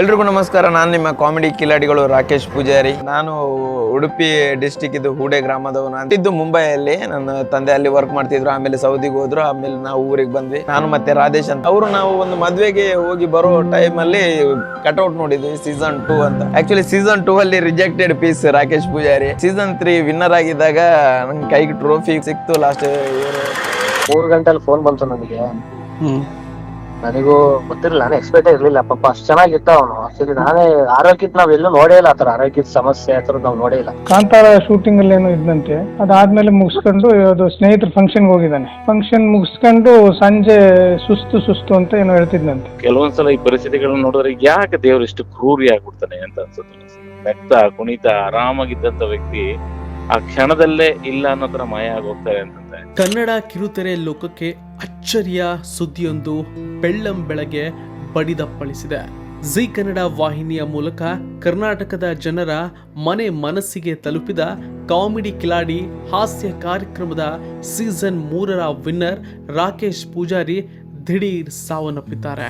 ಎಲ್ರಿಗೂ ನಮಸ್ಕಾರ. ನಾನು ನಿಮ್ಮ ಕಾಮಿಡಿ ಕಿಲಾಡಿಗಳು ರಾಕೇಶ್ ಪೂಜಾರಿ. ನಾನು ಉಡುಪಿ ಡಿಸ್ಟಿಕ್ ಇದು ಹೂಡೆ ಗ್ರಾಮದವನು ಅಂತಿದ್ದು ಮುಂಬೈಯಲ್ಲಿ ನನ್ನ ತಂದೆ ಅಲ್ಲಿ ವರ್ಕ್ ಮಾಡ್ತಿದ್ರು. ಆಮೇಲೆ ಸೌದಿಗೆ ಹೋದ್ರು. ಆಮೇಲೆ ನಾವು ಊರಿಗೆ ಬಂದ್ವಿ. ನಾನು ಮತ್ತೆ ರಾಧೇಶ್ ಅಂತ. ಅವರು ನಾವು ಒಂದು ಮದುವೆಗೆ ಹೋಗಿ ಬರೋ ಟೈಮ್ ಅಲ್ಲಿ ಕಟ್ಔಟ್ ನೋಡಿದ್ವಿ ಸೀಸನ್ ಟೂ ಅಂತ. ಆಕ್ಚುಲಿ ಸೀಸನ್ ಟೂ ಅಲ್ಲಿ rejected piece Rakesh Poojari. Season three winner ಆಗಿದ್ದಾಗ ನಂಗೆ ಕೈಗೆ ಟ್ರೋಫಿ ಸಿಕ್ತು ಲಾಸ್ಟ್ ಮೂರು ಗಂಟೆಲಿ ಫೋನ್ ಬಂತು ನನಗೆ. ನನಗೂ ಗೊತ್ತಿರಲಿಲ್ಲ ನಾನು ಎಕ್ಸ್ಪೆಕ್ಟ್ ಇರ್ಲಿಲ್ಲ. ಪಾಪ ಅಷ್ಟು ಚೆನ್ನಾಗಿತ್ತ ಅವನು. ಆಕ್ಚುಲಿ ನಾನೇ ಆರೋಗ್ಯದ ನಾವ್ ಎಲ್ಲೂ ನೋಡೇ ಇಲ್ಲ ಆತರ ಆರೋಗ್ಯದ ಸಮಸ್ಯೆ ಆತರ ನಾವು ನೋಡೇ ಇಲ್ಲ. ಕಾಂತಾರ ಶೂಟಿಂಗ್ ಅಲ್ಲಿ ಏನೋ ಇದ್ದಂತೆ ಅದಾದ್ಮೇಲೆ ಮುಗಿಸ್ಕೊಂಡು ಅದು ಸ್ನೇಹಿತರ ಫಂಕ್ಷನ್ ಹೋಗಿದ್ದಾನೆ. ಫಂಕ್ಷನ್ ಮುಗಿಸ್ಕೊಂಡು ಸಂಜೆ ಸುಸ್ತು ಸುಸ್ತು ಅಂತ ಏನೋ ಹೇಳ್ತಿದ್ನಂತೆ. ಕೆಲವೊಂದ್ಸಲ ಈ ಪರಿಸ್ಥಿತಿಗಳನ್ನ ನೋಡಿದ್ರೆ ಯಾಕೆ ದೇವ್ರು ಇಷ್ಟು ಕ್ರೂರಿ ಆಗ್ಬಿಡ್ತಾನೆ ಅಂತ ಅನ್ಸುತ್ತೆ. ಮೆತ್ತ ಕುಣಿತ ಆರಾಮಾಗಿದ್ದಂತ ವ್ಯಕ್ತಿ ಆ ಕ್ಷಣದಲ್ಲೇ ಇಲ್ಲ ಅನ್ನೋ ತರ ಮಾಯ ಆಗೋಗ್ತಾರೆ ಅಂತಂದ್ರೆ. ಕನ್ನಡ ಕಿರುತೆರೆ ಲೋಕಕ್ಕೆ ಅಚ್ಚರಿಯ ಸುದ್ದಿಯೊಂದು ಬೆಳ್ಳಂ ಬೆಳಗ್ಗೆ ಬಡಿದಪ್ಪಳಿಸಿದೆ. ಜಿ ಕನ್ನಡ ವಾಹಿನಿಯ ಮೂಲಕ ಕರ್ನಾಟಕದ ಜನರ ಮನೆ ಮನಸ್ಸಿಗೆ ತಲುಪಿದ ಕಾಮಿಡಿ ಕಿಲಾಡಿ ಹಾಸ್ಯ ಕಾರ್ಯಕ್ರಮದ ಸೀಸನ್ ಮೂರರ ವಿನ್ನರ್ ರಾಕೇಶ್ ಪೂಜಾರಿ ದಿಢೀರ್ ಸಾವನ್ನಪ್ಪಿದ್ದಾರೆ.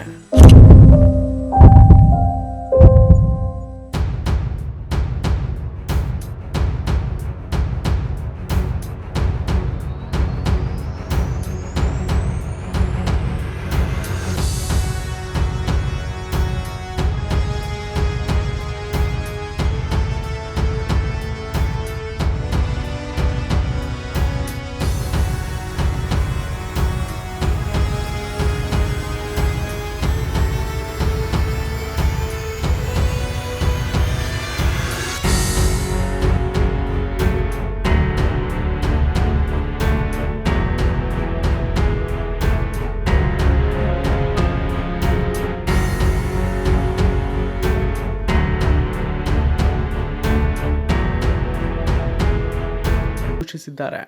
ಘೋಷಿಸಿದ್ದಾರೆ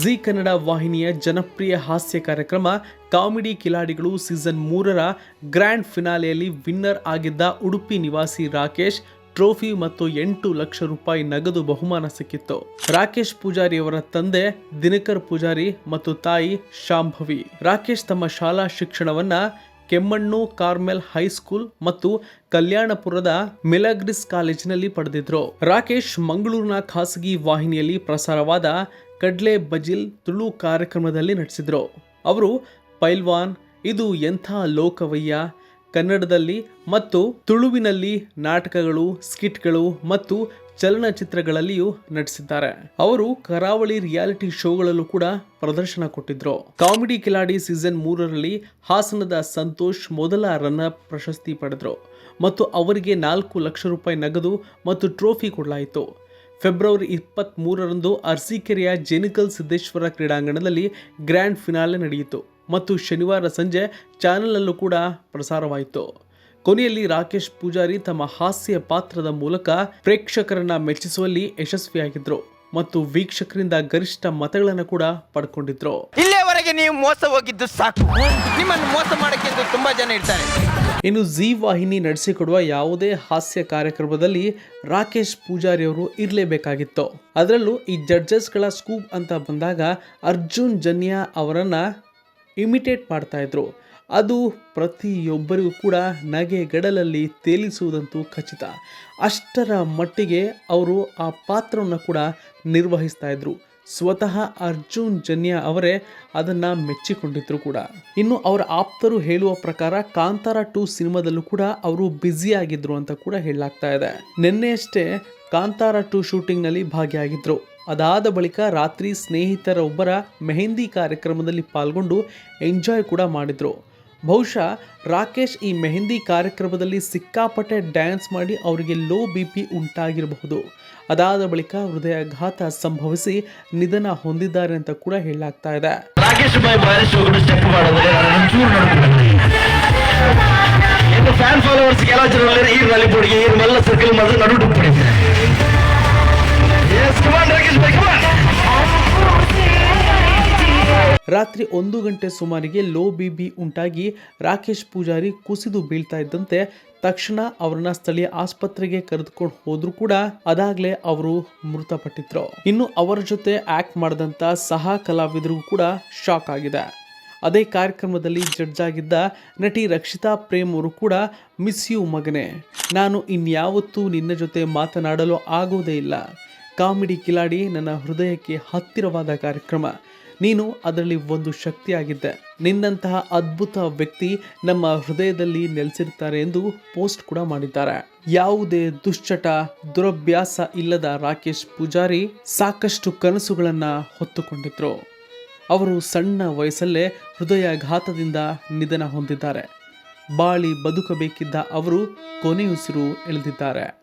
ಜಿ ಕನ್ನಡ ವಾಹಿನಿಯ ಜನಪ್ರಿಯ ಹಾಸ್ಯ ಕಾರ್ಯಕ್ರಮ ಕಾಮಿಡಿ ಕಿಲಾಡಿಗಳು ಸೀಸನ್ ಮೂರರ ಗ್ರ್ಯಾಂಡ್ ಫಿನಾಲೆಯಲ್ಲಿ ವಿನ್ನರ್ ಆಗಿದ್ದ ಉಡುಪಿ ನಿವಾಸಿ ರಾಕೇಶ್ ಟ್ರೋಫಿ ಮತ್ತು ಎಂಟು ಲಕ್ಷ ರೂಪಾಯಿ ನಗದು ಬಹುಮಾನ ಸಿಕ್ಕಿತ್ತು. ರಾಕೇಶ್ ಪೂಜಾರಿ ಅವರ ತಂದೆ ದಿನಕರ್ ಪೂಜಾರಿ ಮತ್ತು ತಾಯಿ ಶಾಂಭವಿ. ರಾಕೇಶ್ ತಮ್ಮ ಶಾಲಾ ಶಿಕ್ಷಣವನ್ನ ಕೆಮ್ಮಣ್ಣು ಕಾರ್ಮೆಲ್ ಹೈಸ್ಕೂಲ್ ಮತ್ತು ಕಲ್ಯಾಣಪುರದ ಮಿಲಗ್ರಿಸ್ ಕಾಲೇಜಿನಲ್ಲಿ ಪಡೆದಿದ್ರು. ರಾಕೇಶ್ ಮಂಗಳೂರಿನ ಖಾಸಗಿ ವಾಹಿನಿಯಲ್ಲಿ ಪ್ರಸಾರವಾದ ಕಡ್ಲೆ ಬಜಿಲ್ ತುಳು ಕಾರ್ಯಕ್ರಮದಲ್ಲಿ ನಡೆಸಿದ್ರು ಅವರು ಪೈಲ್ವಾನ್, ಇದು ಎಂಥ ಲೋಕವಯ್ಯ ಕನ್ನಡದಲ್ಲಿ ಮತ್ತು ತುಳುವಿನಲ್ಲಿ ನಾಟಕಗಳು, ಸ್ಕಿಟ್ಗಳು ಮತ್ತು ಚಲನಚಿತ್ರಗಳಲ್ಲಿಯೂ ನಟಿಸಿದ್ದಾರೆ. ಅವರು ಕರಾವಳಿ ರಿಯಾಲಿಟಿ ಶೋಗಳಲ್ಲೂ ಕೂಡ ಪ್ರದರ್ಶನ ಕೊಟ್ಟಿದ್ರು. ಕಾಮಿಡಿ ಕಿಲಾಡಿ ಸೀಸನ್ ಮೂರರಲ್ಲಿ ಹಾಸನದ ಸಂತೋಷ್ ಮೊದಲ ರನ್ನರ್ ಪ್ರಶಸ್ತಿ ಪಡೆದರು ಮತ್ತು ಅವರಿಗೆ ನಾಲ್ಕು ಲಕ್ಷ ರೂಪಾಯಿ ನಗದು ಮತ್ತು ಟ್ರೋಫಿ ಕೊಡಲಾಯಿತು. ಫೆಬ್ರವರಿ ಇಪ್ಪತ್ತ್ ಮೂರರಂದು ಅರ್ಸಿಕೆರೆಯ ಜೆನಿಕಲ್ ಸಿದ್ದೇಶ್ವರ ಕ್ರೀಡಾಂಗಣದಲ್ಲಿ ಗ್ರ್ಯಾಂಡ್ ಫಿನಾಲೆ ನಡೆಯಿತು. ಮತ್ತು ಶನಿವಾರ ಸಂಜೆ ಚಾನೆಲ್ನಲ್ಲೂ ಕೂಡ ಪ್ರಸಾರವಾಯಿತು. ಕೊನೆಯಲ್ಲಿ ರಾಕೇಶ್ ಪೂಜಾರಿ ತಮ್ಮ ಹಾಸ್ಯ ಪಾತ್ರದ ಮೂಲಕ ಪ್ರೇಕ್ಷಕರನ್ನ ಮೆಚ್ಚಿಸುವಲ್ಲಿ ಯಶಸ್ವಿಯಾಗಿದ್ರು ಮತ್ತು ವೀಕ್ಷಕರಿಂದ ಗರಿಷ್ಠ ಮತಗಳನ್ನು ಕೂಡ ಪಡ್ಕೊಂಡಿದ್ರು. ಇಲ್ಲಿಯವರೆಗೆ ನೀವು ಮೋಸ ಹೋಗಿದ್ದು ಸಾಕು. ನಿಮ್ಮನ್ನು ಮೋಸ ಮಾಡಕ್ಕೆ ತುಂಬಾ ಜನ ಇರ್ತಾರೆ. ಇನ್ನು ಜಿ ವಾಹಿನಿ ನಡೆಸಿಕೊಡುವ ಯಾವುದೇ ಹಾಸ್ಯ ಕಾರ್ಯಕ್ರಮದಲ್ಲಿ ರಾಕೇಶ್ ಪೂಜಾರಿ ಅವರು ಇರಲೇಬೇಕಾಗಿತ್ತು. ಅದರಲ್ಲೂ ಈ ಜಡ್ಜಸ್ಗಳ ಸ್ಕೂಪ್ ಅಂತ ಬಂದಾಗ ಅರ್ಜುನ್ ಜನ್ಯಾ ಅವರನ್ನ ಇಮಿಟೇಟ್ ಮಾಡ್ತಾಯಿದ್ರು ಅದು ಪ್ರತಿಯೊಬ್ಬರಿಗೂ ಕೂಡ ನಗೆ ಗಡಲಲ್ಲಿ ತೇಲಿಸುವುದಂತೂ ಖಚಿತ. ಅಷ್ಟರ ಮಟ್ಟಿಗೆ ಅವರು ಆ ಪಾತ್ರವನ್ನು ಕೂಡ ನಿರ್ವಹಿಸ್ತಾ ಇದ್ರು. ಸ್ವತಃ ಅರ್ಜುನ್ ಜನ್ಯ ಅವರೇ ಅದನ್ನ ಮೆಚ್ಚಿಕೊಂಡಿದ್ರು ಕೂಡ. ಇನ್ನು ಅವರ ಆಪ್ತರು ಹೇಳುವ ಪ್ರಕಾರ ಕಾಂತಾರ ಟೂ ಸಿನಿಮಾದಲ್ಲೂ ಕೂಡ ಅವರು ಬ್ಯುಸಿ ಆಗಿದ್ರು ಅಂತ ಕೂಡ ಹೇಳಲಾಗ್ತಾ ಇದೆ. ನಿನ್ನೆಯಷ್ಟೇ ಕಾಂತಾರ ಟು ಶೂಟಿಂಗ್ನಲ್ಲಿ ಭಾಗಿಯಾಗಿದ್ರು. ಅದಾದ ಬಳಿಕ ರಾತ್ರಿ ಸ್ನೇಹಿತರ ಒಬ್ಬರ ಮೆಹಂದಿ ಕಾರ್ಯಕ್ರಮದಲ್ಲಿ ಪಾಲ್ಗೊಂಡು ಎಂಜಾಯ್ ಕೂಡ ಮಾಡಿದ್ರು. ಬಹುಶಃ ರಾಕೇಶ್ ಈ ಮೆಹಂದಿ ಕಾರ್ಯಕ್ರಮದಲ್ಲಿ ಸಿಕ್ಕಾಪಟ್ಟೆ ಡ್ಯಾನ್ಸ್ ಮಾಡಿ ಅವರಿಗೆ ಲೋ ಬಿ ಪಿ ಉಂಟಾಗಿರಬಹುದು. ಅದಾದ ಬಳಿಕ ಹೃದಯಾಘಾತ ಸಂಭವಿಸಿ ನಿಧನ ಹೊಂದಿದ್ದಾರೆ ಅಂತ ಕೂಡ ಹೇಳಲಾಗ್ತಾ ಇದೆ. ಮಾಡಿದ್ರೆ ಫ್ಯಾನ್ ಫಾಲೋವರ್ಸ್ ಈ ಈ ಮಲ್ಲ ಸರ್ಕಲ್ ಮಾತ್ರ ನಡು ಡುಪ್ಪಿಡಿದೆ ರಾಕೇಶ್ ಕಮಾನ್ ರಾತ್ರಿ ಒಂದು ಗಂಟೆ ಸುಮಾರಿಗೆ ಲೋ ಬಿಬಿ ಉಂಟಾಗಿ ರಾಕೇಶ್ ಪೂಜಾರಿ ಕುಸಿದು ಬೀಳ್ತಾ ಇದ್ದಂತೆ ತಕ್ಷಣ ಅವರನ್ನ ಸ್ಥಳೀಯ ಆಸ್ಪತ್ರೆಗೆ ಕರೆದುಕೊಂಡು ಹೋದ್ರು ಕೂಡ ಅದಾಗ್ಲೇ ಅವರು ಮೃತಪಟ್ಟಿದ್ರು. ಇನ್ನು ಅವರ ಜೊತೆ ಆಕ್ಟ್ ಮಾಡಿದಂಥ ಸಹ ಕಲಾವಿದರಿಗೂ ಕೂಡ ಶಾಕ್ ಆಗಿದೆ. ಅದೇ ಕಾರ್ಯಕ್ರಮದಲ್ಲಿ ಜಡ್ಜ್ ಆಗಿದ್ದ ನಟಿ ರಕ್ಷಿತಾ ಪ್ರೇಮ್ ಅವರು ಕೂಡ ಮಿಸ್ ಯು ಮಗನೆ. ನಾನು ಇನ್ಯಾವತ್ತೂ ನಿನ್ನ ಜೊತೆ ಮಾತನಾಡಲು ಆಗೋದೇ ಇಲ್ಲ. ಕಾಮಿಡಿ ಕಿಲಾಡಿ ನನ್ನ ಹೃದಯಕ್ಕೆ ಹತ್ತಿರವಾದ ಕಾರ್ಯಕ್ರಮ. ನೀನು ಅದರಲ್ಲಿ ಒಂದು ಶಕ್ತಿಯಾಗಿದ್ದೆ. ನಿನ್ನಂತಹ ಅದ್ಭುತ ವ್ಯಕ್ತಿ ನಮ್ಮ ಹೃದಯದಲ್ಲಿ ನೆಲೆಸಿರ್ತಾರೆ ಎಂದು ಪೋಸ್ಟ್ ಕೂಡ ಮಾಡಿದ್ದಾರೆ. ಯಾವುದೇ ದುಶ್ಚಟ, ದುರಭ್ಯಾಸ ಇಲ್ಲದ ರಾಕೇಶ್ ಪೂಜಾರಿ ಸಾಕಷ್ಟು ಕನಸುಗಳನ್ನು ಹೊತ್ತುಕೊಂಡಿದ್ರು. ಅವರು ಸಣ್ಣ ವಯಸ್ಸಲ್ಲೇ ಹೃದಯಾಘಾತದಿಂದ ನಿಧನ ಹೊಂದಿದ್ದಾರೆ. ಬಾಳಿ ಬದುಕಬೇಕಿದ್ದ ಅವರು ಕೊನೆಯುಸಿರು ಎಳೆದಿದ್ದಾರೆ.